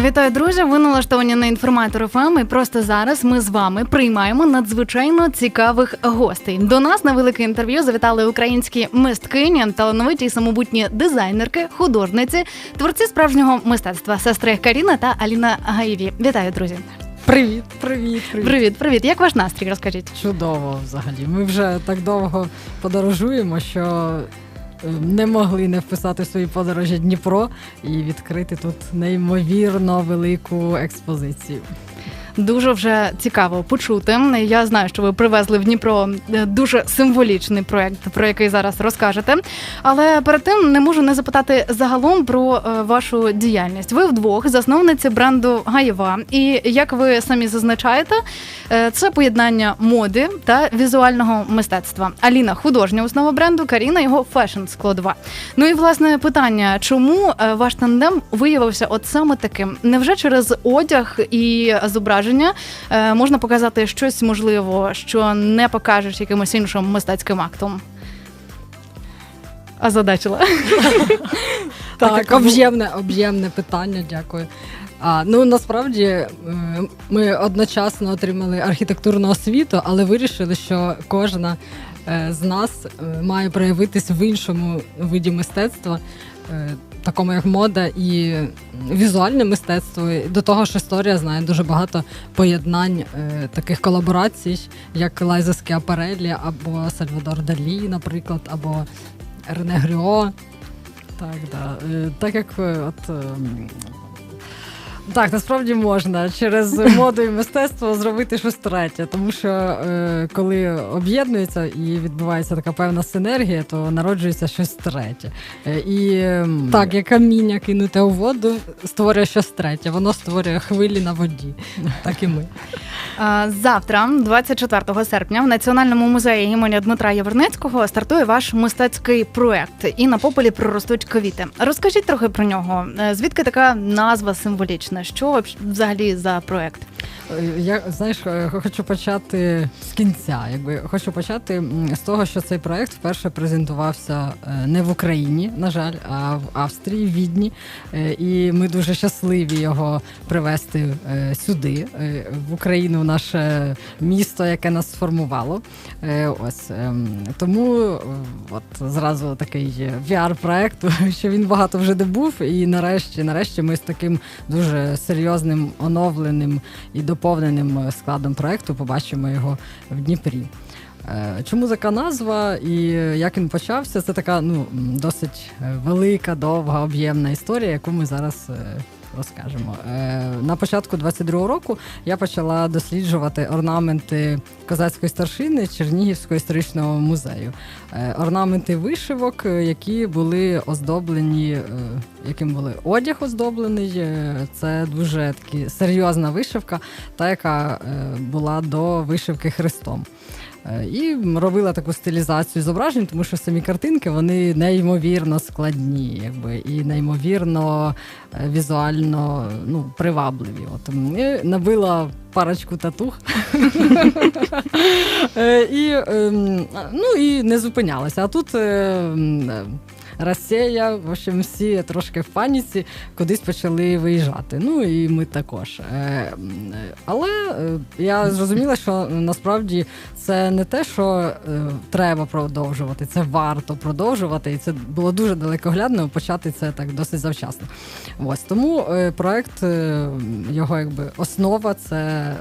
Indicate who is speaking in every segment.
Speaker 1: Вітаю, друзі! Ви налаштовані на інформатор ФМ і просто зараз ми з вами приймаємо надзвичайно цікавих гостей. До нас на велике інтерв'ю завітали українські мисткині, талановиті і самобутні дизайнерки, художниці, творці справжнього мистецтва, сестри Каріна та Аліна Гаєві. Вітаю, друзі!
Speaker 2: Привіт, привіт, привіт.
Speaker 1: Привіт, привіт! Як ваш настрій? Розкажіть?
Speaker 2: Чудово взагалі. Ми вже так довго подорожуємо, що не могли не вписати свої подорожі Дніпро і відкрити тут неймовірно велику експозицію.
Speaker 1: Дуже вже цікаво почути. Я знаю, що ви привезли в Дніпро е, дуже символічний проект, про який зараз розкажете. Але перед тим не можу не запитати загалом про е, вашу діяльність. Ви вдвох засновниці бренду Гаєва. І як ви самі зазначаєте, е, це поєднання моди та візуального мистецтва. Аліна художня основа бренду, Каріна його фешн складова. Ну і власне питання, чому ваш тандем виявився от саме таким? Невже через одяг і зображення е, можна показати щось можливо, що не покажеш якимось іншим мистецьким актом? А задачила.
Speaker 2: Так, об'ємне, об'ємне питання, дякую. А, ну насправді е, ми одночасно отримали архітектурну освіту, але вирішили, що кожна е, з нас має проявитись в іншому виді мистецтва, такому як мода і візуальне мистецтво. І До того ж, історія знає дуже багато поєднань е, таких колаборацій, як Лайза Скіапареллі або Сальвадор Далі, наприклад, або Рене Гріо. Так, да. Е, Так як е, от. Так, насправді можна через моду і мистецтво зробити щось третє, тому що е, коли об'єднується і відбувається така певна синергія, то народжується щось третє. Е, і ем, так, як каміння кинуте у воду, створює щось третє, воно створює хвилі на воді. Так і ми.
Speaker 1: Завтра, 24 серпня, в Національному музеї імені Дмитра Яворницького стартує ваш мистецький проект і на пополі проростуть квіти. Розкажіть трохи про нього. Е, Звідки така назва символічна? Що взагалі за проект?
Speaker 2: Е, Я знаєш, е, хочу почати з кінця. Якби хочу почати з того, що цей проект вперше презентувався е, не в Україні, на жаль, а в Австрії, в Відні. І ми дуже щасливі його привезти сюди, в Україну, в наше місто, яке нас сформувало. Ось ем, тому от зразу такий піар-проект, що він багато вже де був, і нарешті, нарешті, ми з таким дуже серйозним оновленим і доповненим е, складом проекту побачимо його в Дніпрі. Е, Чому така назва і як він почався? Це така ну, досить е, велика, довга, об'ємна історія, яку ми зараз розкажемо. Е, На початку 22-го року я почала досліджувати орнаменти козацької старшини Чернігівського історичного музею. Е, Орнаменти вишивок, е, які були оздоблені, яким були одяг оздоблений. Це дуже таки серйозна вишивка, та яка була до вишивки хрестом. Е, І робила таку стилізацію зображень, тому що самі картинки вони неймовірно складні, якби і неймовірно е, візуально ну, привабливі. От і набила парочку татух. Е, І, ем, ну, і не зупинялася. А тут. Росія, в общем, всі трошки в паніці кудись почали виїжджати. Ну і ми також. Е, Але е, я зрозуміла, що насправді це не те, що е, треба продовжувати, це варто продовжувати. І це було дуже далекоглядно почати це так досить завчасно. Ось тому проект, його якби основа це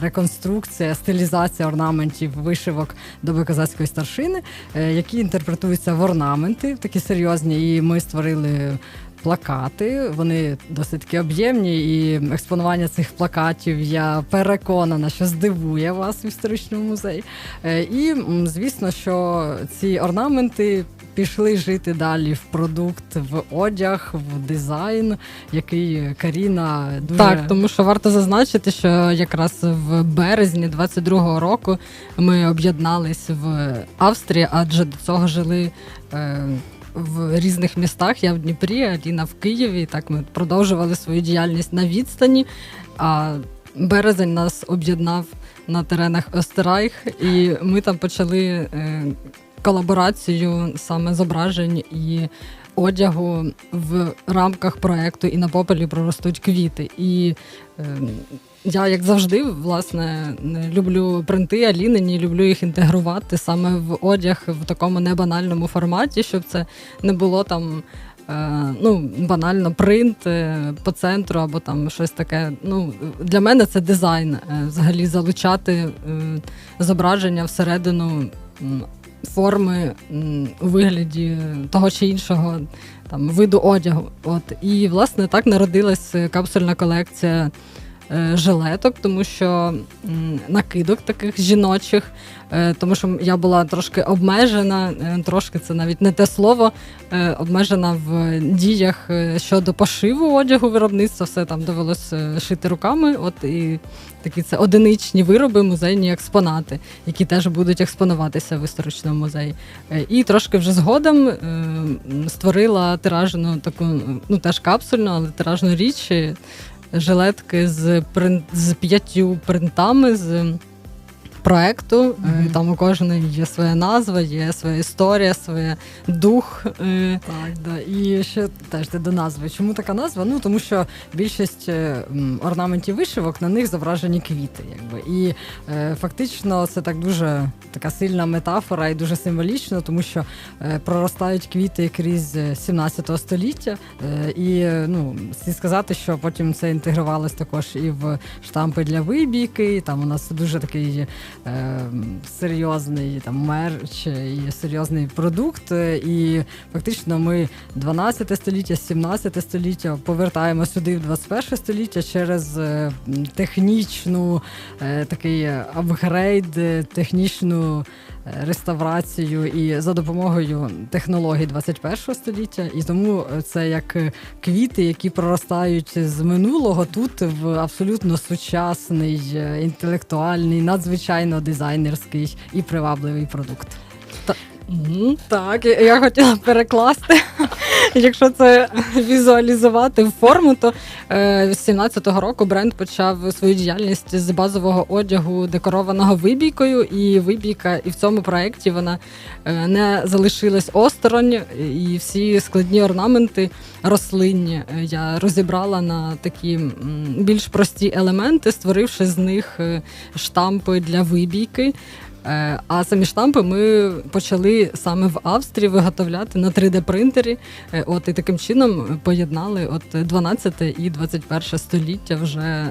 Speaker 2: реконструкція, стилізація орнаментів, вишивок доби козацької старшини, е, які інтерпретуються в орнаменти, такі серйозні. І ми створили. Плакати, вони досить таки об'ємні, і експонування цих плакатів я переконана, що здивує вас в історичному музеї. Е, І звісно, що ці орнаменти пішли жити далі в продукт, в одяг, в дизайн, який Каріна дуже так, тому що варто зазначити, що якраз в березні 22-го року ми об'єднались в Австрії, адже до цього жили. Е, в різних містах. Я в Дніпрі, Аліна в Києві. Так ми продовжували свою діяльність на відстані. А березень нас об'єднав на теренах Остерайх, і ми там почали е, колаборацію саме зображень і
Speaker 3: одягу в рамках проекту і на попелі проростуть квіти. І е, я, як завжди, власне, люблю принти, алінені, люблю їх інтегрувати саме в одяг в такому небанальному форматі, щоб це не було там. Е, ну, банально принт е, по центру або там щось таке. Ну, Для мене це дизайн. е, Взагалі залучати зображення всередину форми у вигляді того чи іншого там, виду одягу. От. І, власне, так народилась капсульна колекція. Е, жилеток, тому що накидок таких жіночих, е, тому що я була трошки обмежена, е, трошки це навіть не те слово, обмежена в діях щодо пошиву одягу виробництва, все там довелося шити руками. От і такі це одиничні вироби, музейні експонати, які теж будуть експонуватися в історичному музеї. І трошки вже згодом створила тиражну таку, ну теж капсульну, але тиражну річ жилетки з прин... з п'ятью принтами. з проекту. Mm-hmm. Там у кожної є своя назва, є своя історія, своє дух. Е.
Speaker 2: Так, да. І ще теж до назви. Чому така назва? Ну тому що більшість е, орнаментів вишивок на них зображені квіти. Якби. І фактично це так дуже така сильна метафора і дуже символічно, тому що проростають квіти крізь 17 століття. І ну, слід сказати, що потім це інтегрувалось також і в штампи для вибійки. Там у нас дуже такий е, серйозний там мерч і серйозний продукт. І фактично ми 12 століття, 17 століття повертаємо сюди в 21 століття через е, технічну е, такий апгрейд, технічну. Е, реставрацію і за допомогою технологій 21 століття, і тому це як квіти, які проростають з минулого тут в абсолютно сучасний, інтелектуальний, надзвичайно дизайнерський і привабливий продукт.
Speaker 3: Так, я хотіла перекласти. Якщо це візуалізувати в форму, то е, з 17-го року бренд почав свою діяльність з базового одягу, декорованого вибійкою, і вибійка і в цьому проєкті вона е, не залишилась осторонь, і всі складні орнаменти рослинні е, я розібрала на такі більш прості елементи, створивши з них штампи для вибійки. Е, а самі штампи ми почали саме в Австрії виготовляти на 3D-принтері. Е, от і таким чином поєднали от 12 і 21 століття вже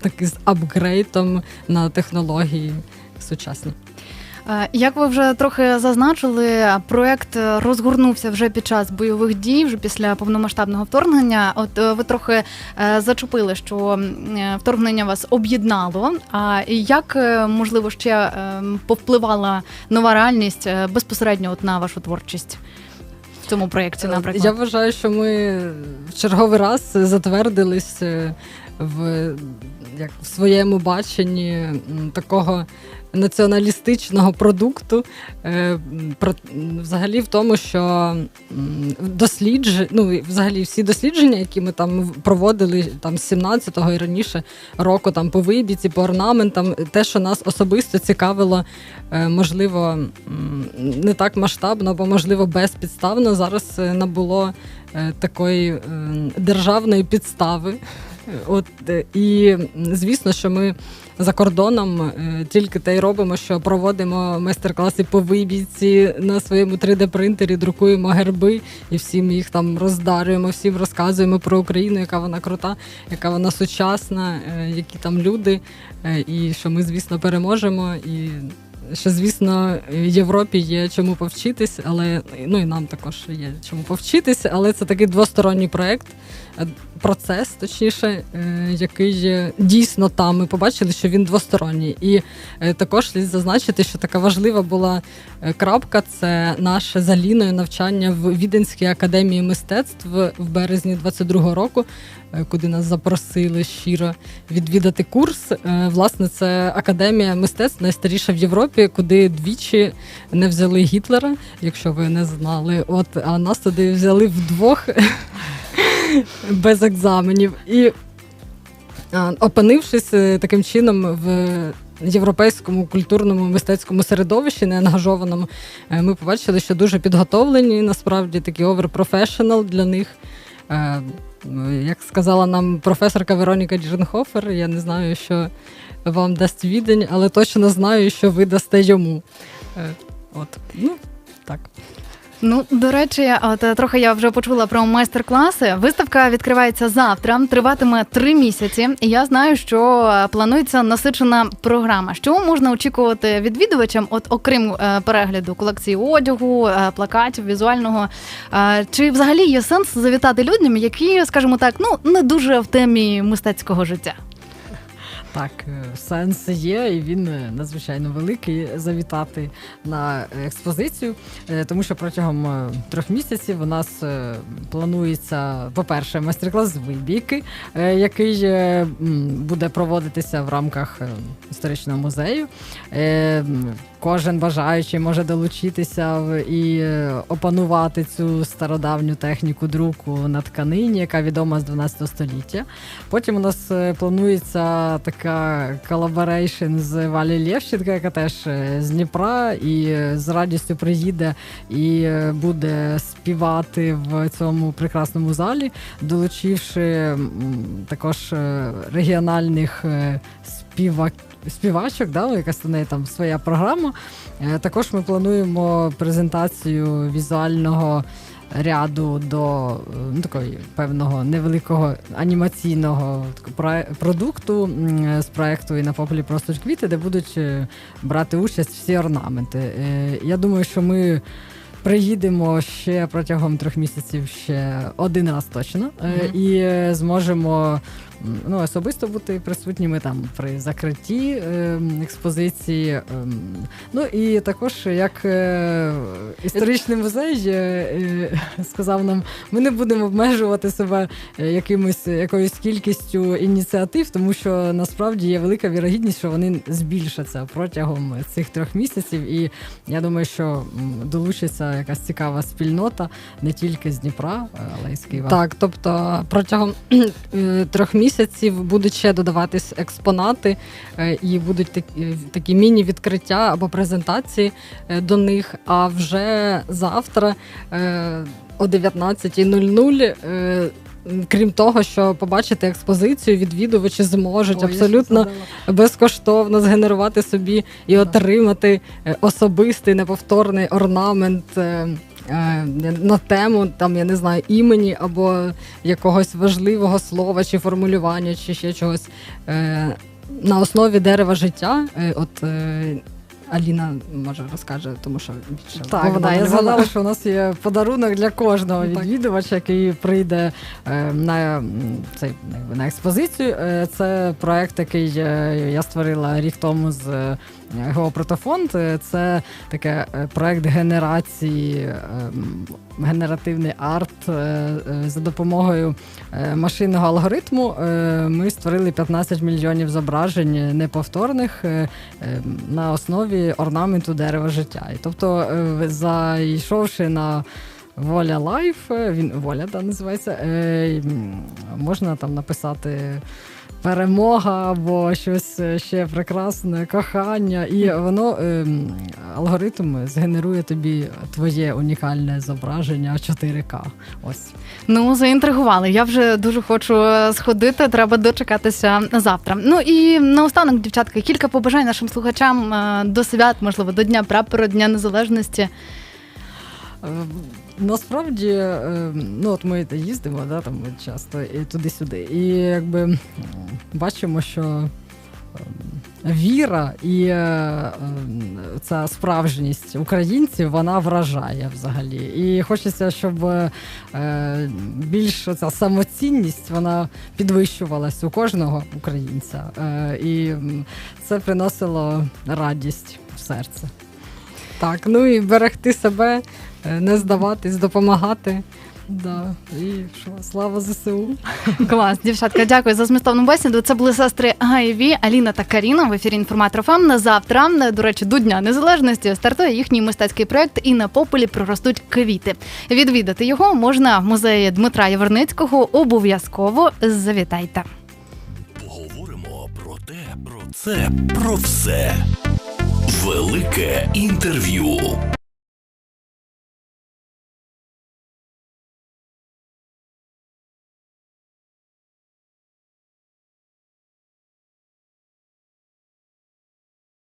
Speaker 3: таки з апгрейдом на технології сучасні.
Speaker 1: Е, як ви вже трохи зазначили, проект розгорнувся вже під час бойових дій, вже після повномасштабного вторгнення. От е, ви трохи е, зачепили, що вторгнення вас об'єднало. А як можливо ще повпливала нова реальність безпосередньо от на вашу творчість? В цьому проєкті, наприклад?
Speaker 3: Я вважаю, що ми в черговий раз затвердились в як в своєму баченні такого націоналістичного продукту, е, взагалі в тому, що дослідж... ну, взагалі всі дослідження, які ми там проводили там з 17-го і раніше року, там по вибіці, по орнаментам, те, що нас особисто цікавило, е, можливо, не так масштабно, або можливо безпідставно, зараз е, набуло такої державної підстави. От і звісно, що ми за кордоном е, тільки те й робимо, що проводимо майстер-класи по вибійці на своєму 3D-принтері, друкуємо герби і всім їх там роздарюємо, всім розказуємо про Україну, яка вона крута, яка вона сучасна, е, які там люди, е, і що ми, звісно, переможемо. І що, звісно, Європі є чому повчитись, але ну і нам також є чому повчитись, але це такий двосторонній проект процес, точніше, е, який дійсно там ми побачили, що він двосторонній. І е, також слід зазначити, що така важлива була е, крапка це наше за Ліною навчання в Віденській академії мистецтв в березні 22-го року, куди нас запросили щиро відвідати курс. Власне, це академія мистецтв найстаріша в Європі, куди двічі не взяли Гітлера, якщо ви не знали. От а нас туди взяли вдвох без екзаменів. І опинившись е, таким чином в
Speaker 2: європейському культурному мистецькому середовищі, неангажованому, е, ми побачили, що дуже підготовлені, насправді такі оверпрофесіонал для них. Е, Як сказала нам професорка Вероніка Джернхофер, я не знаю, що вам дасть відень, але точно знаю, що ви дасте йому. От, ну, так.
Speaker 1: Ну, до речі, от е, трохи я вже почула про майстер-класи. Виставка відкривається завтра, триватиме три місяці. І я знаю, що е, планується насичена програма. Що можна очікувати відвідувачам, от окрім е, перегляду колекції одягу, плакатів, візуального. Чи взагалі є сенс завітати людям, які, скажімо так, ну не дуже в темі мистецького життя?
Speaker 2: Так, е, сенс є, і він е, надзвичайно великий завітати на експозицію, е, тому що протягом трьох місяців у нас планується, по-перше, майстер-клас з вибійки, який буде проводитися в рамках історичного музею. Кожен бажаючий може долучитися і е, опанувати цю стародавню техніку друку на тканині, яка відома з 12 століття. Потім у нас е, планується така колаборейшн з Валі Лєвченка, яка теж е, з Дніпра, і з радістю приїде і буде співати в цьому прекрасному залі, долучивши також регіональних е, співак. Співачок, да, якась у неї там своя програма. Е, Також ми плануємо презентацію візуального ряду до ну, такої певного невеликого анімаційного продукту з проекту і на попелі просто квіти, де будуть е, брати участь всі орнаменти. Е, Я думаю, що ми. Приїдемо ще протягом трьох місяців ще один раз точно
Speaker 1: Мгм.
Speaker 2: і е, зможемо ну, особисто бути присутніми там при закритті е, експозиції. е, Ну і також як е, історичний музей сказав нам, ми не будемо обмежувати себе якимось якоюсь кількістю ініціатив, тому що насправді є велика вірогідність, що вони збільшаться протягом цих трьох місяців. І я думаю, що м, якась цікава спільнота не тільки з Дніпра, але й з Києва. Так, тобто протягом е, трьох місяців будуть ще додаватись експонати, е, і будуть такі, такі міні-відкриття або презентації е, до них. А вже завтра е, о 19.00. Крім того, що побачити експозицію, відвідувачі зможуть
Speaker 3: Ой,
Speaker 2: абсолютно безкоштовно згенерувати собі і отримати е, особистий неповторний орнамент е, е, на тему там, я не знаю, імені або якогось важливого слова чи формулювання, чи ще чогось на основі дерева життя. От Аліна може розкаже, тому що більше
Speaker 3: Так,
Speaker 2: вона
Speaker 3: да, я згадала, що у нас є подарунок для кожного
Speaker 2: Ну,
Speaker 3: відвідувача, який прийде
Speaker 2: е, на, цей, на експозицію. Е, Це проект, який е, я створила рік тому з е, Геопротофонд. Е, Це таке е, проект генерації, е, генеративний арт е, за допомогою машинного алгоритму. Ми створили 15 мільйонів зображень неповторних е, е, на основі орнаменту дерева життя. І тобто, зайшовши на Воля Лайф, він воля да, називається. Можна там написати перемога або щось е, ще прекрасне, кохання, і воно е, алгоритм згенерує тобі твоє унікальне зображення 4К. Ось.
Speaker 1: Ну, заінтригували. Я вже дуже хочу е, сходити. Треба дочекатися завтра. Ну і наостанок, дівчатка, кілька побажань нашим слухачам е, до свят, можливо, до Дня прапору, Дня Незалежності.
Speaker 2: Насправді, е, ну от ми їздимо, да, там часто і туди-сюди. І якби бачимо, що е, віра і е, е, ця справжність українців вона вражає взагалі. І хочеться, щоб е, більш ця самоцінність вона підвищувалась у кожного українця. І це приносило радість в серце. Так, ну і берегти себе, не здаватись, допомагати. Да. І що, слава ЗСУ.
Speaker 1: Клас, дівчатка, дякую за змістовну бесіду. Це були сестри Гаєві, Аліна та Каріна в ефірі інформатор ФМ. На завтра, до речі, до Дня Незалежності стартує їхній мистецький проект і на пополі проростуть квіти. Відвідати його можна в музеї Дмитра Яворницького. Обов'язково завітайте.
Speaker 4: Поговоримо про те, про це про все. Велике інтерв'ю.